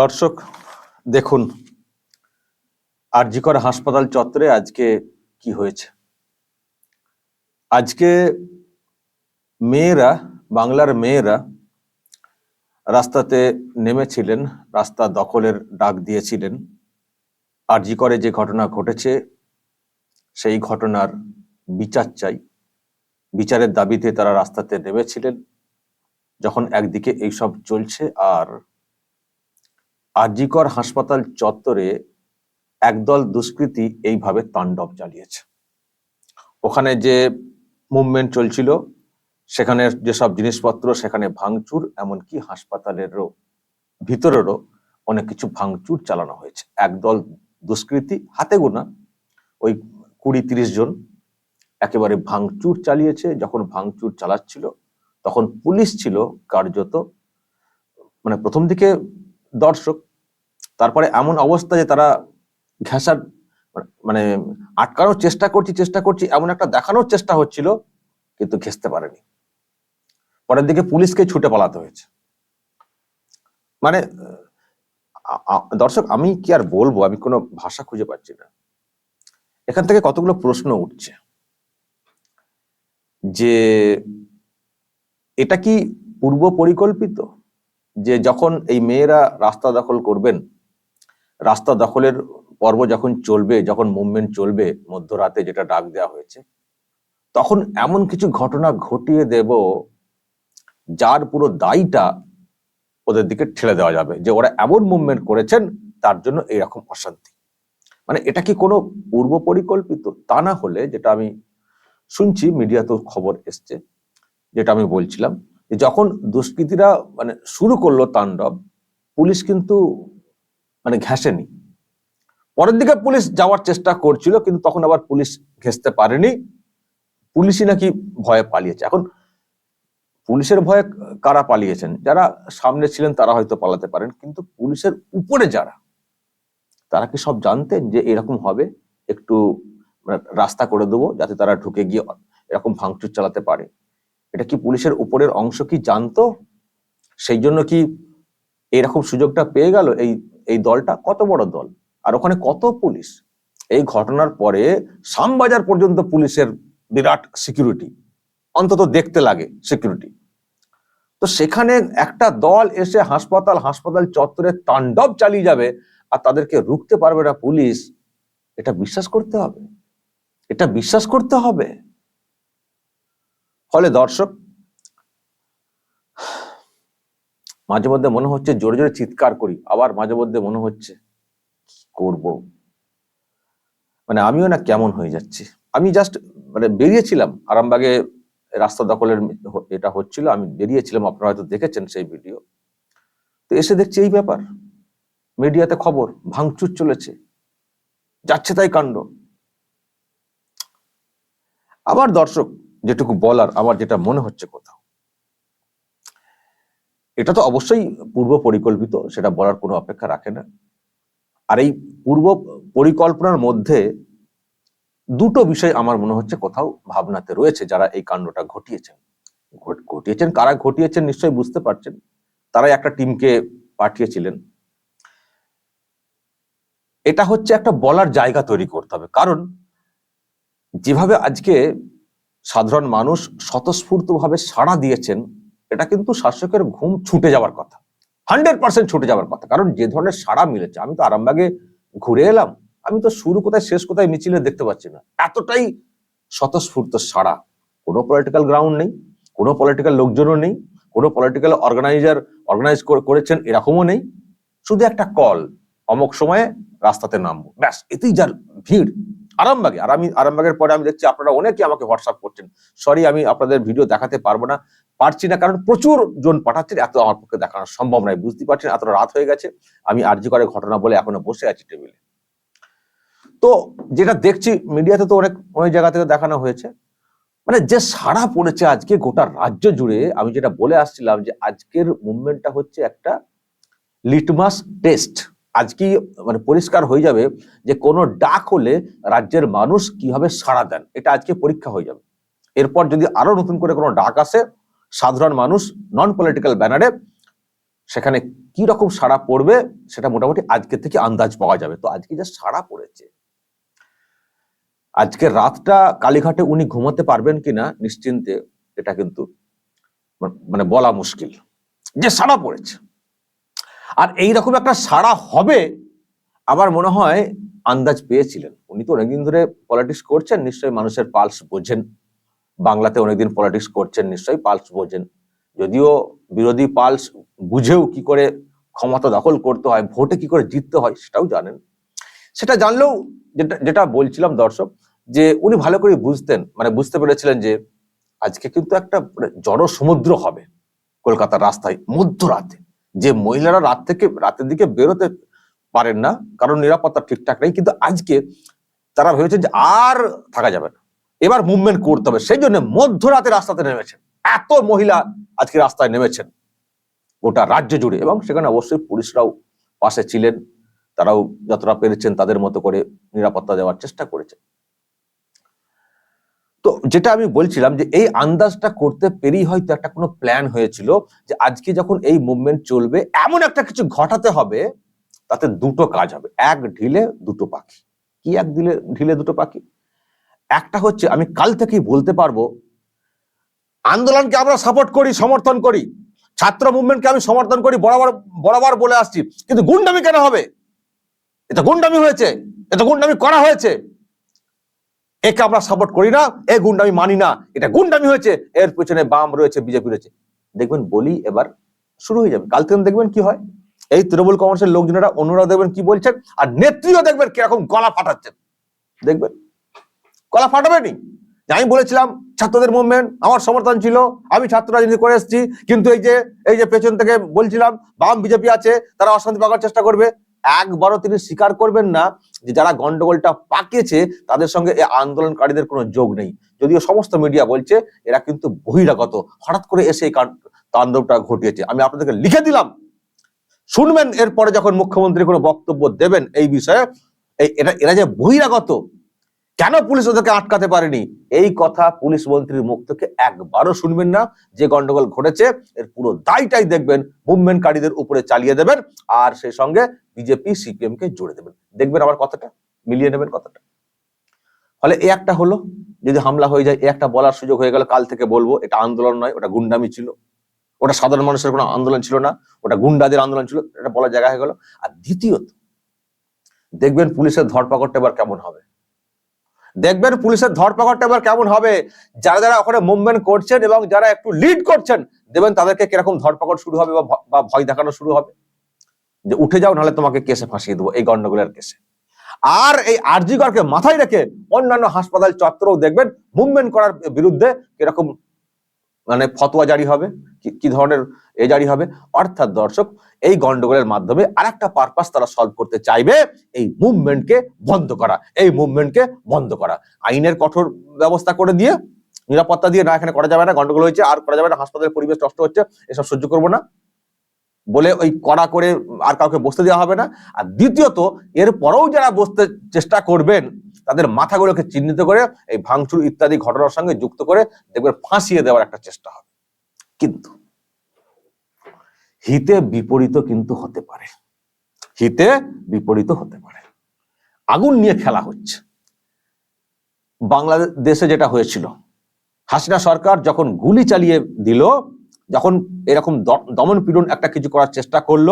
দর্শক, দেখুন, আরজিকর হাসপাতাল চত্বরে আজকে কি হয়েছে? আজকে মেয়েরা, বাংলার মেয়েরা রাস্তাতে নেমেছিলেন, রাস্তা দখলের ডাক দিয়েছিলেন। আরজিকরে যে ঘটনা ঘটেছে, সেই ঘটনার বিচার চাই। বিচারের দাবিতে তারা রাস্তাতে নেমেছিলেন। যখন একদিকে এইসব চলছে আর আরজিকর হাসপাতাল চত্বরে একদল দুষ্কৃতী এইভাবে তাণ্ডব চালিয়েছে। ওখানে যে মুভমেন্ট চলছিল, সেখানে যেসব জিনিসপত্র সেখানে ভাঙচুর, এমনকি হাসপাতালেরও ভিতরেরও অনেক কিছু ভাঙচুর চালানো হয়েছে। একদল দুষ্কৃতী, হাতে গোনা, ওই কুড়ি তিরিশ জন একেবারে ভাঙচুর চালিয়েছে। যখন ভাঙচুর চালাচ্ছিল, তখন পুলিশ ছিল কার্যত মানে প্রথম দিকে দর্শক তারপরে এমন অবস্থা যে তারা ঘেঁষার মানে আটকানোর চেষ্টা করছি চেষ্টা করছি, এমন একটা দেখানোর চেষ্টা হচ্ছিল, কিন্তু ঘেঁচতে পারেনি। পরের দিকে পুলিশকে ছুটে পালাতে হয়েছে। মানে দর্শক, আমি কি আর বলব? আমি কোনো ভাষা খুঁজে পাচ্ছি না। এখান থেকে কতগুলো প্রশ্ন উঠছে। যে এটা কি পূর্ব পরিকল্পিত যে যখন এই মেয়েরা রাস্তা দখল করবেন রাস্তা দখলের পর্ব যখন চলবে, যখন মুভমেন্ট চলবে, মধ্যরাতে যেটা ডাক দেওয়া হয়েছে, তখন এমন কিছু ঘটনা ঘটিয়ে দেব যার পুরো দায়টা ওদের দিকে ঠেলে দেওয়া যাবে যে ওরা এমন মুভমেন্ট করেছেন, তার জন্য এরকম অশান্তি। মানে এটা কি কোনো পূর্ব পরিকল্পিত? তা না হলে যেটা আমি শুনছি মিডিয়াতেও খবর এসছে, যেটা আমি বলছিলাম যখন দুষ্কৃতীরা মানে শুরু করল তাণ্ডব, পুলিশ কিন্তু মানে ঘেঁষেনি। পরের দিকে পুলিশ যাওয়ার চেষ্টা করছিল, কিন্তু তখন আবার পুলিশ ঘেঁচতে পারেনি। পুলিশই নাকি ভয়ে পালিয়েছে। এখন পুলিশের ভয়ে কারা পালিয়েছেন? যারা সামনে ছিলেন তারা হয়তো পালাতে পারেন, কিন্তু পুলিশের উপরে যারা, তারা কি সব জানতেন যে এরকম হবে? একটু মানে রাস্তা করে দেবো যাতে তারা ঢুকে গিয়ে এরকম ভাঙচুর চালাতে পারে। এটা কি পুলিশের উপরের অংশ কি জানতো? সেই জন্য কি এরকম সুযোগটা পেয়ে গেল এই এই দলটা কত বড় দল? আর ওখানে কত পুলিশ? এই ঘটনার পরে শামবাজার পর্যন্ত পুলিশের বিরাট সিকিউরিটি অন্তত দেখতে লাগে সিকিউরিটি তো সেখানে একটা দল এসে হাসপাতাল হাসপাতাল চত্বরে তাণ্ডব চালিয়ে যাবে আর তাদেরকে রুখতে পারবে না পুলিশ, এটা বিশ্বাস করতে হবে। এটা বিশ্বাস করতে হবে। ফলে দর্শক মাঝে মধ্যে মনে হচ্ছে জোরে জোরে চিৎকার করি, আবার মাঝে মধ্যে মনে হচ্ছে কি করব? মানে আমিও না কেমন হয়ে যাচ্ছি। আমি জাস্ট মানে বেরিয়েছিলাম, আরামবাগে রাস্তা দখলের এটা হচ্ছিল, আমি বেরিয়েছিলাম, আপনারা হয়তো দেখেছেন সেই ভিডিও তো এসে দেখছি এই ব্যাপার। মিডিয়াতে খবর, ভাঙচুর চলেছে। যাচ্ছে তাই কাণ্ড। আবার দর্শক, যেটুকু বলার, আমার যেটা মনে হচ্ছে কোথাও। এটা তো অবশ্যই পূর্ব পরিকল্পিত, সেটা বলার কোনো অপেক্ষা রাখে না। আর এই পূর্ব পরিকল্পনার মধ্যে দুটো বিষয় আমার মনে হচ্ছে কোথাও ভাবনাতে রয়েছে, যারা এই কাণ্ডটা ঘটিয়েছেন। ঘটিয়েছেন, কারা ঘটিয়েছেন নিশ্চয়ই বুঝতে পারছেন। তারাই একটা টিমকে পাঠিয়েছিলেন। এটা হচ্ছে একটা বলার জায়গা তৈরি করতে হবে। কারণ যেভাবে আজকে সাধারণ মানুষ স্বতঃস্ফূর্তভাবে সাড়া দিয়েছেন এটা কিন্তু শাসকের ঘুম ছুটে যাওয়ার কথা। হান্ড্রেড পার্সেন্ট ছুটে যাওয়ার কথা। কারণ যে ধরনের সাড়া মিলেছে, আমি তো আরামবাগে ঘুরে এলাম, আমি তো শুরু কোথায়, শেষ কোথায় মিছিলে দেখতে পাচ্ছি না। এতটাই স্বতঃস্ফূর্ত সাড়া। কোনো পলিটিক্যাল গ্রাউন্ড নেই, কোনো পলিটিক্যাল লোকজনও নেই, কোনো পলিটিক্যাল অর্গানাইজার অর্গানাইজ করেছেন এরকমও নেই। শুধু একটা কল অমক সময়ে রাস্তাতে নামবো। ব্যাস, এতেই যার ভিড়। আরামবাগে, আর আমি আরামবাগের পরে আমি দেখছি আপনারা অনেকে আমাকে হোয়াটসঅ্যাপ করছেন। সরি আমি আপনাদের ভিডিও দেখাতে পারব না। পারছি না, কারণ প্রচুর জন পাঠাচ্ছেন এত আমার পক্ষে দেখানো সম্ভব নয়। বুঝতে পারছেন এত রাত হয়ে গেছে, আমি আর্জি করে ঘটনা বলে এখনও বসে আছি টেবিলে তো যেটা দেখছি মিডিয়াতে তো অনেক অনেক জায়গা থেকে দেখানো হয়েছে। মানে যে সাড়া পড়েছে আজকে গোটা রাজ্য জুড়ে, আমি যেটা বলে আসছিলাম যে আজকের মুভমেন্টটা হচ্ছে একটা লিটমাস টেস্ট আজকেই মানে পরিষ্কার হয়ে যাবে যে কোনো ডাক হলে রাজ্যের মানুষ কীভাবে সাড়া দেন, এটা আজকে পরীক্ষা হয়ে যাবে। এরপর যদি আরও নতুন করে কোনো ডাক আসে সাধারণ মানুষ নন পলিটিক্যাল ব্যানারে সেখানে কি রকম সাড়া পড়বে সেটা মোটামুটি আজকে থেকে আন্দাজ পাওয়া যাবে। তো আজকে যে সাড়া পড়েছে, আজকে রাতটা কালীঘাটে উনি ঘুমাতে পারবেন কিনা নিশ্চিন্তে এটা কিন্তু মানে বলা মুশকিল। যে সাড়া পড়েছে। আর এই রকম একটা সাড়া হবে আমার মনে হয় আন্দাজ পেয়েছিলেন। উনি তো অনেকদিন ধরে পলিটিক্স করছেন, নিশ্চয়ই মানুষের পালস বোঝেন। বাংলাতে অনেকদিন পলিটিক্স করছেন নিশ্চয়ই, পালস বোঝেন। যদিও বিরোধী পালস বুঝেও কি করে ক্ষমতা দখল করতে হয়, ভোটে কি করে জিততে হয় সেটাও জানেন। সেটা জানলেও যেটা যেটা বলছিলাম দর্শক, যে উনি ভালো করে বুঝতেন মানে বুঝতে পেরেছিলেন যে আজকে কিন্তু একটা জড় সমুদ্র হবে কলকাতার রাস্তায় মধ্যরাতে। যে মহিলারা রাত থেকে, রাতের দিকে বেরোতে পারেন না, কারণ নিরাপত্তা ঠিকঠাক নেই, কিন্তু আজকে তারা ভেবেছেন যে আর থাকা যাবে না। এবার মুভমেন্ট করতে হবে। সেই জন্য মধ্যরাতে রাস্তাতে নেমেছেন। এত মহিলা আজকে রাস্তায় নেমেছেন। গোটা রাজ্য জুড়ে এবং সেখানে অবশ্যই পুলিশরাও পাশে ছিলেন। তারাও যতটা পেরেছেন তাদের মতো করে নিরাপত্তা দেওয়ার চেষ্টা করেছেন। তো যেটা আমি বলছিলাম যে এই আন্দাজটা করতে পেরেই হয়তো একটা কোনো প্ল্যান হয়েছিল যে আজকে যখন এই মুভমেন্ট চলবে, এমন একটা কিছু ঘটাতে হবে, তাতে দুটো কাজ হবে। এক ঢিলে দুটো পাখি। কি এক দিলে ঢিলে দুটো পাখি? একটা হচ্ছে আমি কাল থেকেই বলতে পারব, আন্দোলনকে আমরা সাপোর্ট করি, সমর্থন করি, ছাত্র মুভমেন্টকে আমি সমর্থন করি, বরাবর বরাবর বলে আসছি, কিন্তু গুন্ডামি কেন হবে? এটা গুন্ডামি হয়েছে এটা গুন্ডামি করা হয়েছে। একে আমরা সাপোর্ট করি না, এ গুন্ডামি মানি না, এটা গুন্ডামি হয়েছে, এর পেছনে বাম রয়েছে, বিজেপি রয়েছে। দেখবেন বলি এবার শুরু হয়ে যাবে, কাল থেকে দেখবেন কি হয়? এই তৃণমূল কংগ্রেসের লোকজনেরা অন্যরা দেখবেন কি বলছেন, আর নেত্রীও দেখবেন কীরকম গলা ফাটাচ্ছেন। দেখবেন? গলা ফাটাবেনি। আমি বলেছিলাম, ছাত্রদের মুভমেন্ট আমার সমর্থন ছিল, আমি ছাত্র রাজনীতি করে এসেছি, কিন্তু এই যে এই যে পেছন থেকে বলছিলাম, বাম বিজেপি আছে, তারা অশান্তি পাকার চেষ্টা করবে। একবারও তিনি স্বীকার করবেন না যে যারা গন্ডগোলটা পাকিয়েছে, তাদের সঙ্গে এই আন্দোলনকারীদের কোনো যোগ নেই। যদিও সমস্ত মিডিয়া বলছে, এরা কিন্তু বহিরাগত। হঠাৎ করে এসে এই তাণ্ডবটা ঘটিয়েছে। আমি আপনাদেরকে লিখে দিলাম। শুনবেন এরপরে যখন মুখ্যমন্ত্রী কোনো বক্তব্য দেবেন এই বিষয়ে এরা এরা যে বহিরাগত কেন পুলিশ ওদেরকে আটকাতে পারেনি? এই কথা পুলিশ মন্ত্রীর মুখ থেকে একবারও শুনবেন না। যে গন্ডগোল ঘটেছে, এর পুরো দায়টাই দেখবেন। মুভমেন্টকারীদের উপরে চালিয়ে দেবেন আর সেই সঙ্গে বিজেপি, সিপিএম কে জুড়ে দেবেন। দেখবেন আমার কথাটা, মিলিয়ে নেবেন কথাটা। ফলে এ একটা হলো, যদি হামলা হয়ে যায়, এ একটা বলার সুযোগ হয়ে গেল, কাল থেকে বলব, এটা আন্দোলন নয়, ওটা গুন্ডামি ছিল। ওটা সাধারণ মানুষের কোনো আন্দোলন ছিল না, ওটা গুন্ডাদের আন্দোলন ছিল, এটা বলার জায়গা হয়ে গেল। আর দ্বিতীয়ত, দেখবেন পুলিশের ধরপাকড়টা এবার কেমন হবে? দেখবেন পুলিশের ধরপাকড়টা এবার কেমন হবে? যারা যারা ওখানে মুভমেন্ট করছেন এবং যারা একটু লিড করছেন দেবেন তাদেরকে কীরকম ধরপাকড় শুরু হবে বা ভয় দেখানো শুরু হবে? যে উঠে যাও, নাহলে তোমাকে কেসে ফাঁসিয়ে দেবো এই গন্ডগোলের কেসে আর এই আরজিগরকে মাথায় রেখে অন্যান্য হাসপাতাল চত্বরেও দেখবেন মুভমেন্ট করার বিরুদ্ধে কীরকম মানে ফতোয়া জারি হবে? কি- ধরনের এ জারি হবে? অর্থাৎ দর্শক, এই গন্ডগোলের মাধ্যমে আরেকটা পারপাস তারা সলভ করতে চাইবে, এই মুভমেন্টকে বন্ধ করা। এই মুভমেন্টকে বন্ধ করা। আইনের কঠোর ব্যবস্থা করে দিয়ে, নিরাপত্তা দিয়ে না এখানে করা যাবে না, গন্ডগোল হয়েছে, আর করা যাবে না, হাসপাতালের পরিবেশ নষ্ট হচ্ছে, এসব সহ্য করব না। বলে ওই কড়া করে আর কাউকে বসতে দেওয়া হবে না। আর দ্বিতীয়ত, এর পরেও যারা বসতে চেষ্টা করবেন, তাদের মাথাগুলোকে চিহ্নিত করে, এই ভাঙচুর ইত্যাদি ঘটনার সঙ্গে যুক্ত করে দেখবেন ফাঁসিয়ে দেওয়ার একটা চেষ্টা হবে। কিন্তু হিতে বিপরীত কিন্তু হতে পারে। হিতে বিপরীত হতে পারে। আগুন নিয়ে খেলা হচ্ছে। বাংলাদেশে যেটা হয়েছিল, হাসিনা সরকার যখন গুলি চালিয়ে দিল যখন এরকম দমন পীড়ন একটা কিছু করার চেষ্টা করল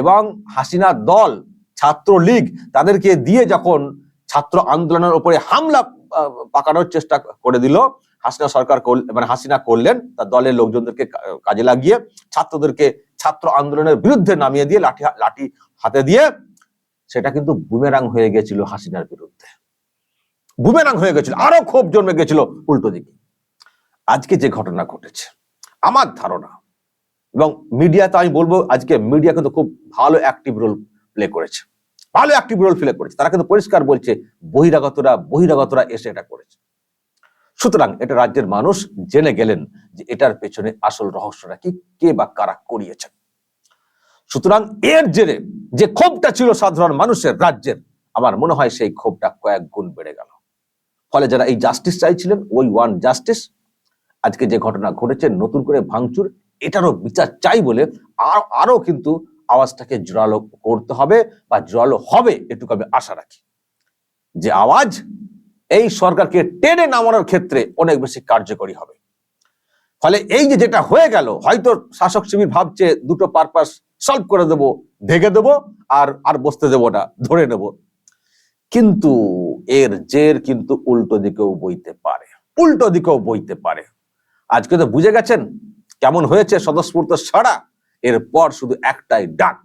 এবং হাসিনা দল, ছাত্রলীগ তাদেরকে দিয়ে যখন ছাত্র আন্দোলনের উপরে হামলা পাকানোর চেষ্টা করে দিল, হাসিনা সরকার মানে হাসিনা করলেন, তার দলের লোকজনদেরকে কাজে লাগিয়ে, ছাত্রদেরকে ছাত্র আন্দোলনের বিরুদ্ধে নামিয়ে দিয়ে, লাঠি লাঠি হাতে দিয়ে, সেটা কিন্তু বুমেরাং হয়ে গেছিল হাসিনার বিরুদ্ধে। বুমেরাং হয়ে গেছিল, আরও ক্ষোভ জন্মে গেছিল উল্টো দিকে। আজকে যে ঘটনা ঘটেছে আমার ধারণা। এবং মিডিয়া তো আমি বলব, আজকে মিডিয়া কিন্তু খুব ভালো অ্যাক্টিভ রোল প্লে করেছে। ভালো অ্যাক্টিভ রোল প্লে করেছে। তারা কিন্তু পরিষ্কার বলছে, বহিরাগতরা বহিরাগতরা এসে এটা করেছে। সুতরাং এটা রাজ্যের মানুষ জেনে গেলেন যে এটার পেছনে আসল রহস্যটা কি, কে বা কারা করিয়েছেন সুতরাং এর জেরে যে ক্ষোভটা ছিল সাধারণ মানুষের, রাজ্যের, আমার মনে হয় সেই ক্ষোভটা কয়েক গুণ বেড়ে গেল। ফলে যারা এই জাস্টিস চাইছিলেন, ওই ওয়ান জাস্টিস আজকে যে ঘটনা ঘটেছে, নতুন করে ভাঙচুর, এটারও বিচার চাই বলে আর আরও কিন্তু আওয়াজটাকে জোরালো করতে হবে বা জোরালো হবে এটুকু আমি আশা রাখি। যে আওয়াজ এই সরকারকে টেনে নামানোর ক্ষেত্রে অনেক বেশি কার্যকরী হবে। ফলে এই যে যেটা হয়ে গেল, হয়তো শাসক শিবির ভাবছে দুটো পারপাস সলভ করে দেব ঢেকে দেব আর আর বসতে দেবো না, ধরে নেব। কিন্তু এর জের কিন্তু উল্টো দিকেও বইতে পারে, উল্টো দিকেও বইতে পারে। আজকে তো বুঝে গেছেন কেমন হয়েছে স্বতঃস্ফূর্ত সারা এরপর শুধু একটাই ডাক,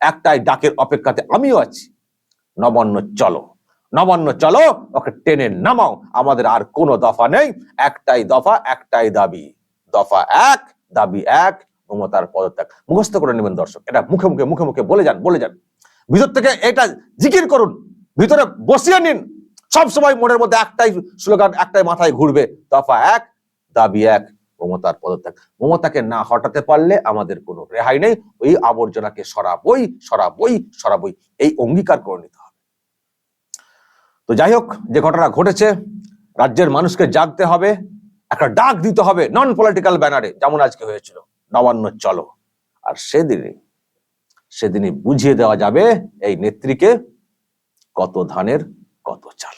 একটাই ডাকের অপেক্ষাতে আমিও আছি। নবান্ন, চলো। নবান্ন, চলো, ওকে টেনে নামাও। আমাদের আর কোনো দফা নেই, একটাই দফা, একটাই দাবি। দফা এক, দাবি এক, মমতার পদত্যাগ। মুখস্থ করে নেবেন দর্শক, এটা মুখে মুখে মুখে মুখে বলে যান বলে যান। ভিতর থেকে এটা জিকির করুন, ভিতরে বসিয়ে নিন। সব সময় মনের মধ্যে একটাই স্লোগান, একটাই মাথায় ঘুরবে, দফা এক দাবি এক, মমতার পদত্যাগ। মমতাকে না হটাতে পারলে আমাদের কোনো রেহাই নেই। ওই আবর্জনাকে সরাবই সরাবই সরাবই। এই অঙ্গীকার করে নিতে হবে। তো যাই হোক, যে ঘটনা ঘটেছে, রাজ্যের মানুষকে জাগতে হবে, একটা ডাক দিতে হবে নন পলিটিক্যাল ব্যানারে যেমন আজকে হয়েছিল, নবান্ন চলো। আর সেদিনই সেদিনই বুঝিয়ে দেওয়া যাবে এই নেত্রীকে কত ধানের, কত চাল।